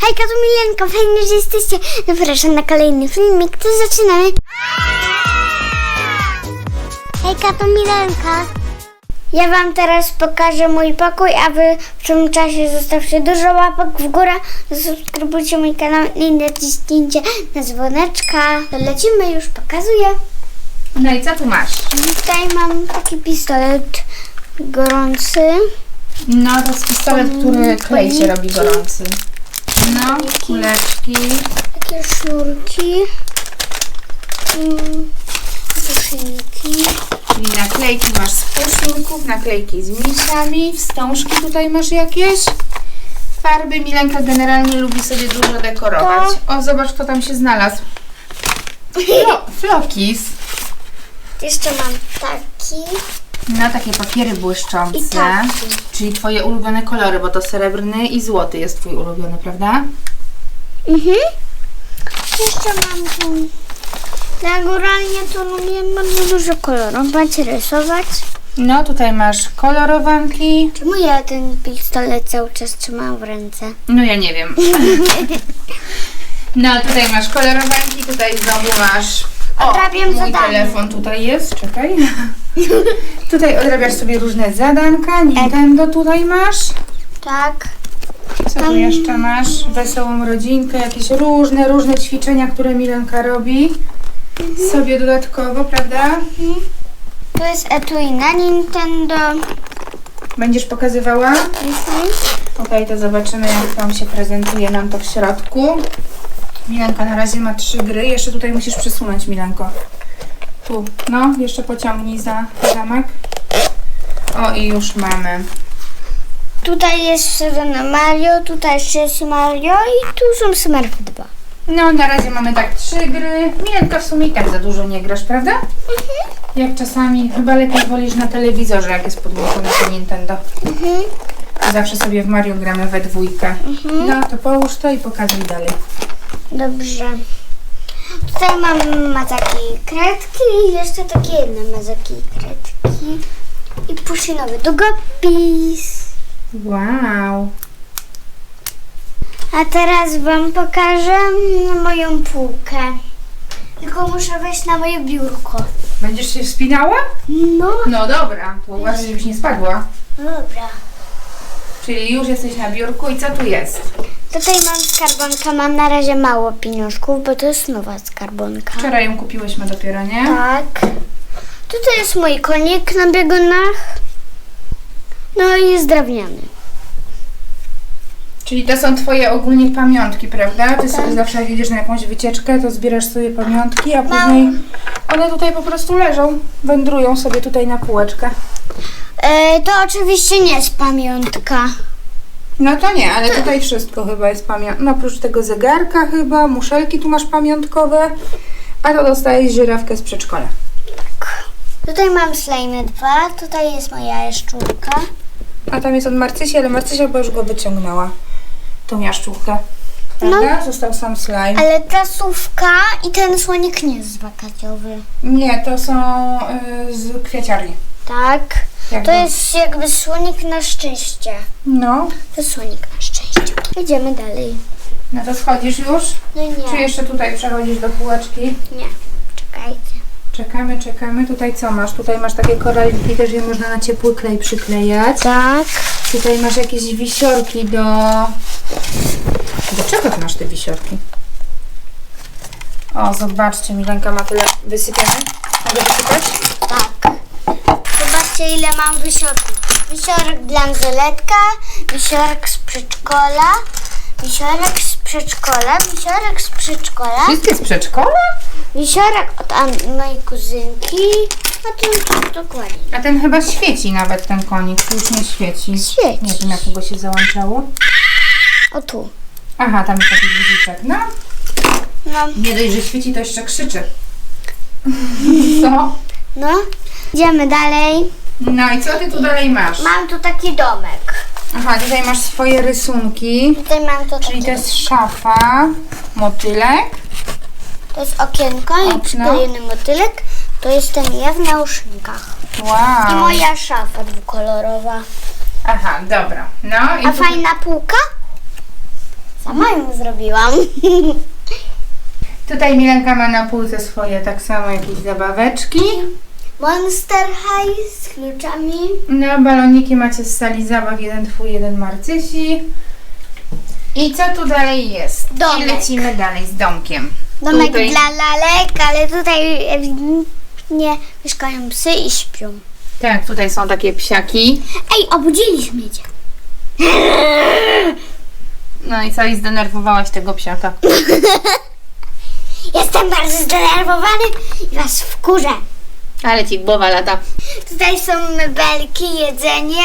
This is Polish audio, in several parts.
Hejka, tu Milenka, fajnie, że jesteście. Zapraszam na kolejny filmik, to zaczynamy. Hejka, to Milenka. Ja wam teraz pokażę mój pokój, a wy w tym czasie zostawcie dużo łapek w górę, zasubskrybujcie mój kanał i naciśnijcie na dzwoneczka. To lecimy, już pokazuję. No i co tu masz? Tutaj mam taki pistolet gorący. No to jest pistolet, który klej się robi gorący. No, kuleczki. Takie sznurki. Mm, Koszynki. Czyli naklejki masz z puszynków, naklejki z misiami, wstążki tutaj masz jakieś. Farby Milenka generalnie lubi sobie dużo dekorować. O, zobacz kto tam się znalazł. Flo, flokis. Jeszcze mam taki. No, takie papiery błyszczące. I taki. Czyli twoje ulubione kolory, bo to srebrny i złoty jest twój ulubiony, prawda? Mhm. Jeszcze mam tu. Naturalnie to lubię bardzo dużo kolorować, rysować. No, tutaj masz kolorowanki. Czemu ja ten pistolet cały czas trzymam w ręce? No ja nie wiem. No tutaj masz kolorowanki, tutaj znowu masz. Odrabiam mój telefon tutaj jest, czekaj. tutaj odrabiasz sobie różne zadanka. Nintendo tutaj masz. Tak. Co tu jeszcze masz? Wesołą rodzinkę, jakieś różne, różne ćwiczenia, które Milenka robi. Sobie dodatkowo, prawda? To jest etui na Nintendo. Będziesz pokazywała? Mhm. Okej, to zobaczymy jak tam się prezentuje nam to w środku. Milenka na razie ma trzy gry. Jeszcze tutaj musisz przesunąć, Milenko. Tu, no, jeszcze pociągnij za zamek. O, i już mamy. Tutaj jest wsadzone Mario, tutaj jeszcze jest Mario i tu są Smurfy 2. No, na razie mamy tak trzy gry. Milenka w sumie i tak za dużo nie grasz, prawda? Jak czasami, chyba lepiej wolisz na telewizorze, jak jest podłączone to Nintendo. Mhm. Zawsze sobie w Mario gramy we dwójkę. No, to połóż to i pokazuj dalej. Dobrze. Tutaj mam mazaki i kredki i jeszcze takie jedne mazaki i kredki. I puszynowy długopis. Wow. A teraz wam pokażę moją półkę. Tylko muszę wejść na moje biurko. Będziesz się wspinała? No. No dobra, to uważaj, żebyś nie spadła. Dobra. Czyli już jesteś na biurku i co tu jest? Tutaj mam skarbonkę, mam na razie mało pieniążków, bo to jest nowa skarbonka. Wczoraj ją kupiłyśmy dopiero, nie? Tak. Tutaj jest mój konik na biegunach. No i jest drewniany. Czyli to są twoje ogólnie pamiątki, prawda? Ty sobie zawsze jak idziesz na jakąś wycieczkę, to zbierasz sobie pamiątki, a później one tutaj po prostu leżą, wędrują sobie tutaj na półeczkę. E, to oczywiście nie jest pamiątka. No to nie, ale tutaj wszystko chyba jest pamiątka. No oprócz tego zegarka chyba, muszelki tu masz pamiątkowe, a to dostajesz żyrafkę z przedszkola. Tutaj mam slime 2, tutaj jest moja jaszczurka. A tam jest od Marcysi, ale Marcysia chyba już go wyciągnęła. Tą jaszczurkę. Prawda? Został sam slime. Ale ta słówka i ten słonik nie jest wakacjowy. Nie, to są y, z kwieciarni. Tak. Jakby. To jest jakby słonik na szczęście. No, To jest słonik na szczęście. Idziemy dalej. no to schodzisz już? No Czy nie, jeszcze tutaj przechodzisz do półeczki? nie. Czekajcie. Czekamy, czekamy. Tutaj co masz? Tutaj masz takie koraliki, też je można na ciepły klej przyklejać. Tak. Tutaj masz jakieś wisiorki do... Do czego ty masz te wisiorki? O, zobaczcie, Milenka ma tyle wysypiane. Mogę wysypać? Tak. Zobaczcie ile mam wisiorków. Wisiorek dla Angeletka, wisiorek z przedszkola, wisiorek z przedszkola, wisiorek z przedszkola, Wszystkie z przedszkola? wisiorek od An- mojej kuzynki, a tu tu dokładnie. A ten chyba świeci nawet, ten konik. Już nie świeci. Świeci. Nie wiem, jak go się załączało. O tu. Aha, tam jest taki guziczek. No, No, nie dość, że świeci, to jeszcze krzyczy. Co? no. Idziemy dalej. No i co ty tu dalej masz? Mam tu taki domek. Aha, tutaj masz swoje rysunki. Tutaj mam to Czyli to jest szafa, motylek. to jest okienko i Okno. przyklejony motylek. To jestem ja w nausznikach. I Wow. moja szafa dwukolorowa. Aha, dobra. No i A tu... fajna półka? Sama ją zrobiłam. Tutaj Milenka ma na półce swoje tak samo jakieś zabaweczki. Monster High z kluczami. No, baloniki macie z sali zabaw, jeden twój, jeden Marcysi. I co tu dalej jest? Domek. I lecimy dalej z domkiem. Domek Tutaj- dla lalek, ale tutaj ewidentnie mieszkają psy i śpią. Tak, tutaj są takie psiaki. Ej, obudziliśmy cię. No i co, i zdenerwowałaś tego psiaka. Jestem bardzo zdenerwowany i was wkurzę. Ale ci głowa lata. Tutaj są mebelki, jedzenie.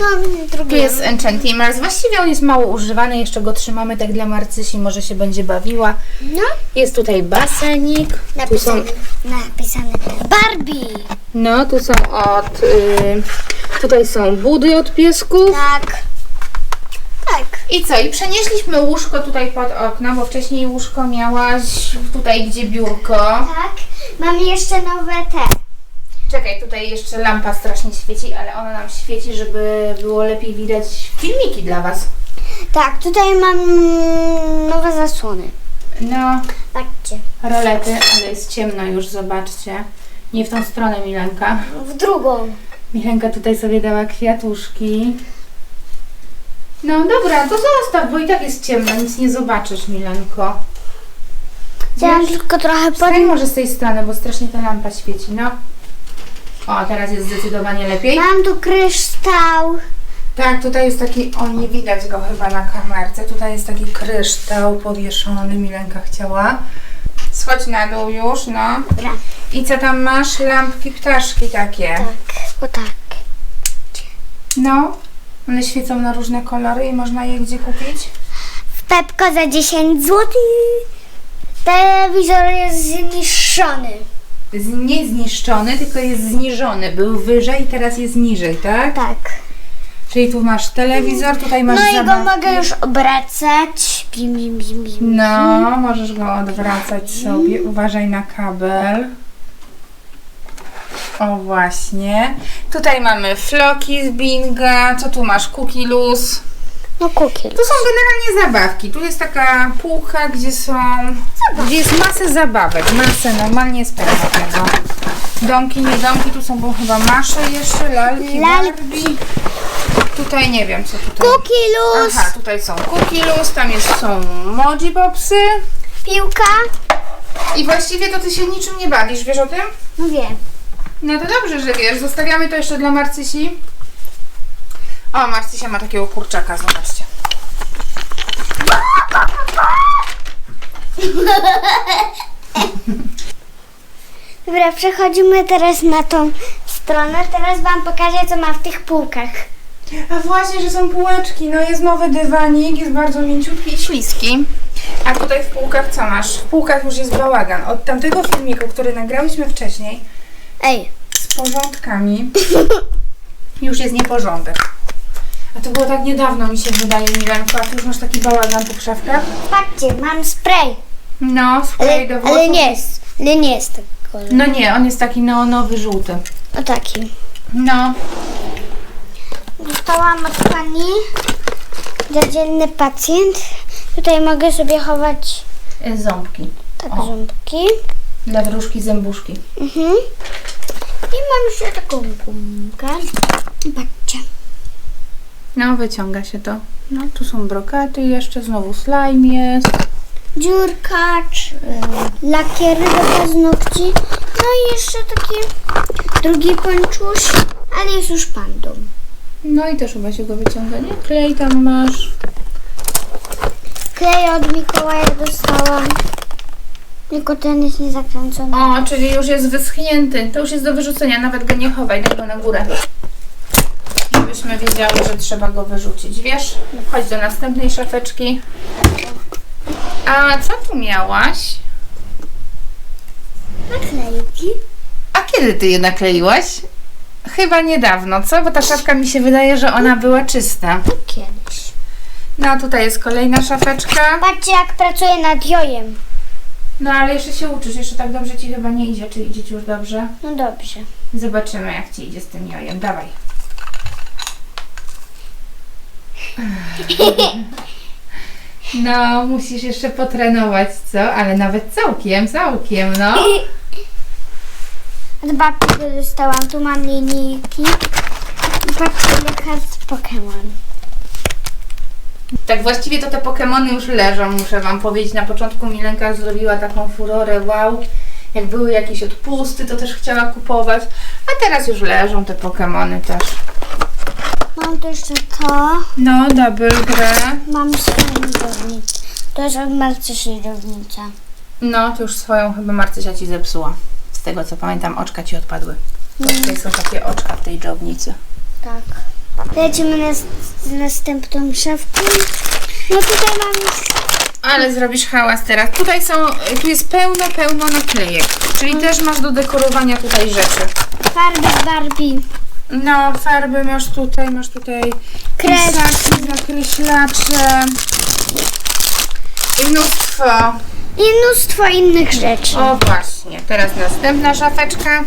No, Tu drugie. jest Enchantimals. Właściwie on jest mało używany, jeszcze go trzymamy tak dla Marcysi, może się będzie bawiła. No, Jest tutaj basenik. Tu są, napisane. Napisane. Barbie. no, tu są od... Y, tutaj są budy od piesków. Tak. Tak. I co? I przenieśliśmy łóżko tutaj pod okno, bo wcześniej łóżko miałaś tutaj, gdzie biurko. Tak. Mam jeszcze nowe te. Czekaj, tutaj jeszcze lampa strasznie świeci, ale ona nam świeci, żeby było lepiej widać filmiki dla Was. Tak, tutaj mam nowe zasłony. No, Patrzcie. rolety, ale jest ciemno już, zobaczcie. Nie w tą stronę, Milenka. W drugą. Milenka tutaj sobie dała kwiatuszki. No dobra, to zostaw, bo i tak jest ciemno, nic nie zobaczysz, Milenko. Chciałam Wiesz? tylko trochę. Stań może z tej strony, bo strasznie ta lampa świeci, no. O, teraz jest zdecydowanie lepiej. Mam tu kryształ. Tak, tutaj jest taki, o nie widać go chyba na kamerce, tutaj jest taki kryształ powieszony, Milenka chciała. Schodź na dół już, no. Dobra. I co tam masz? Lampki, ptaszki takie. Tak, o tak. No, one świecą na różne kolory i można je gdzie kupić? W Pepko za 10 zł. Telewizor jest zniszczony. Z, nie zniszczony, tylko jest zniżony. Był wyżej i teraz jest niżej, tak? Tak. Czyli tu masz telewizor, tutaj masz No i go zabawki. mogę już obracać. Bim, bim, bim, bim. No, możesz go odwracać sobie. Uważaj na kabel. O właśnie. Tutaj mamy floki z Binga. Co tu masz? Cookie Loose. No kukiel. Tu są generalnie zabawki. Tu jest taka półka, gdzie są... Gdzie jest masę zabawek. Masę, normalnie jest pełno tego. Domki, nie domki. Tu są bo chyba masze jeszcze, lalki, Lalki. Barbie. Tutaj nie wiem, co tutaj... Kukilus. Aha, tutaj są Loose, tam jest, są Moji Popsy. Piłka. I właściwie to ty się niczym nie bawisz, wiesz o tym? No wiem. No to dobrze, że wiesz. Zostawiamy to jeszcze dla Marcysi. O, Marcysia ma takiego kurczaka, zobaczcie. Dobra, przechodzimy teraz na tą stronę. Teraz Wam pokażę, co ma w tych półkach. A właśnie, że są półeczki. No jest nowy dywanik, jest bardzo mięciutki i śliski. A tutaj w półkach co masz? W półkach już jest bałagan. Od tamtego filmiku, który nagrałyśmy wcześniej, Ej, z porządkami, już jest nieporządek. A to było tak niedawno, mi się wydaje, Milenko, a ty już masz taki bałagan po szafkach? patrzcie, mam spray. No, spray Ale, do włosów. ale nie jest, ale nie jest kolor. No nie, on jest taki neonowy, żółty. O taki. No, Dostałam od pani codzienny pacjent. Tutaj mogę sobie chować y, ząbki. tak O. ząbki. Dla wróżki zębuszki. Mhm. I mam jeszcze taką gumkę. Patrzcie. No, wyciąga się to. No, tu są brokaty jeszcze, znowu slime jest. Dziurkacz, y, lakiery do paznokci. No i jeszcze taki drugi pończuś, ale jest już pandą. No i też chyba się go wyciąga, nie? Klej tam masz. Klej od Mikołaja dostałam. Tylko ten jest niezakręcony. O, czyli już jest wyschnięty. To już jest do wyrzucenia, nawet go nie chowaj, daj go na górę. Żebyśmy wiedziały, że trzeba go wyrzucić, wiesz? Chodź do następnej szafeczki. A co tu miałaś? Naklejki. A kiedy ty je nakleiłaś? Chyba niedawno, co? Bo ta szafka mi się wydaje, że ona była czysta. Kiedyś. No a tutaj jest kolejna szafeczka. Patrzcie jak pracuję nad jojem. No ale jeszcze się uczysz, jeszcze tak dobrze ci chyba nie idzie. Czy idzie ci już dobrze? No dobrze. Zobaczymy jak ci idzie z tym jojem. Dawaj. No, musisz jeszcze potrenować, co? Ale nawet całkiem, całkiem, no. Od babci go dostałam. Tu mam linijki. I patrzcie, jaka z Pokémon. Tak właściwie to te Pokemony już leżą, muszę Wam powiedzieć. Na początku Milenka zrobiła taką furorę, wow. Jak były jakieś odpusty, to też chciała kupować. A teraz już leżą te Pokemony też. Mam tu jeszcze to. No, double grę. Mam swoją downicę. To jest od Marcysi downica. No, to już swoją chyba Marcysia Ci zepsuła. Z tego co pamiętam, oczka Ci odpadły. Tutaj są takie oczka w tej dżownicy. Tak. Lecimy na s- następną szafkę. No tutaj mam Ale zrobisz hałas teraz. Tutaj są, tu jest pełno, pełno naklejek. Czyli też masz do dekorowania tutaj rzeczy. farby z Barbie. No, farby masz tutaj, masz tutaj Kres. pisaki, zakreślacze i mnóstwo. I mnóstwo innych rzeczy. O właśnie, teraz następna szafeczka.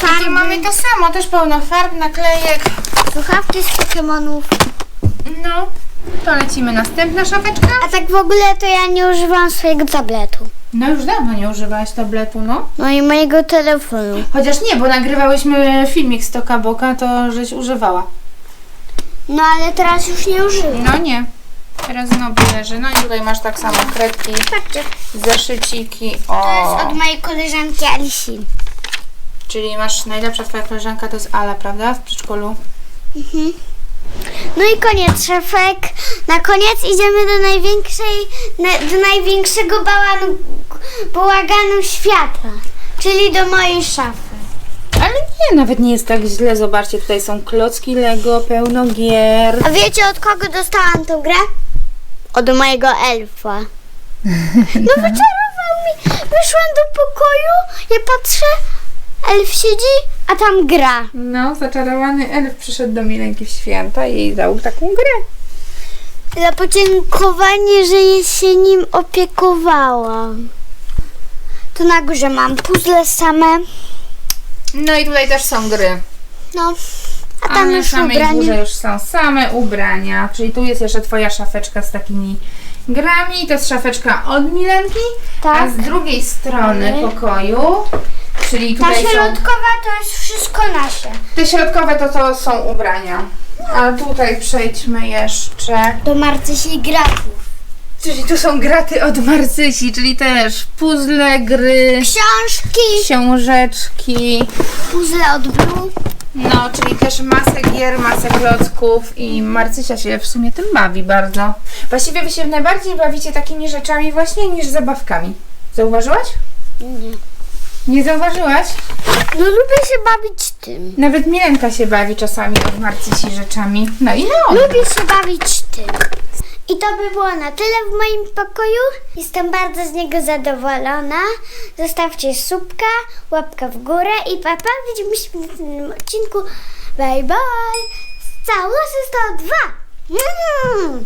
Tutaj mamy to samo, też pełno farb, naklejek. Słuchawki z Pokemonów. No, to lecimy następna szafeczka. A tak w ogóle to ja nie używam swojego tabletu. No już dawno nie używałaś tabletu, no. No i mojego telefonu. Chociaż nie, bo nagrywałyśmy filmik z Toka Boka, to żeś używała. No ale teraz już nie używam. No nie. Teraz znowu leży. No i tutaj masz tak samo kredki, Patrzcie, zeszyciki. to O, jest od mojej koleżanki Alisi. czyli masz najlepsza twoja koleżanka to jest Ala, prawda? W przedszkolu. No i koniec szafek. Na koniec idziemy do największej, na, do największego bałanu, bałaganu świata. Czyli do mojej szafy. Ale nie, nawet nie jest tak źle. Zobaczcie, tutaj są klocki Lego, pełno gier. A wiecie od kogo dostałam tą grę? Od mojego elfa. No wyczarował mi. Wyszłam do pokoju, ja patrzę, elf siedzi, a tam gra. No, zaczarowany elf przyszedł do Milenki w święta i jej dał taką grę. Za podziękowanie, że je się nim opiekowałam. Tu na górze mam puzzle same. No i tutaj też są gry. No, a A tam na już samej ubranie. górze już są same ubrania. Czyli tu jest jeszcze twoja szafeczka z takimi grami. To jest szafeczka od Milenki. Tak. A z drugiej strony pokoju, czyli Ta tutaj są środkowa to jest wszystko nasze. te środkowe, to to są ubrania. A tutaj przejdźmy jeszcze. Do Marcysi gratów. Czyli tu są graty od Marcysi, czyli też puzzle, gry, Książki, książeczki. puzzle od Blue. No, czyli też masę gier, masę klocków i Marcysia się w sumie tym bawi bardzo. Właściwie wy się najbardziej bawicie takimi rzeczami właśnie niż zabawkami. Zauważyłaś? Nie. Nie zauważyłaś? No lubię się bawić tym. Nawet Milenka się bawi czasami od Marcysi rzeczami. No i no. Lubię się bawić tym. I to by było na tyle w moim pokoju. Jestem bardzo z niego zadowolona. Zostawcie subka, łapka w górę i papa. Widzimy się w następnym odcinku. Bye bye. Całusy 102. Mm.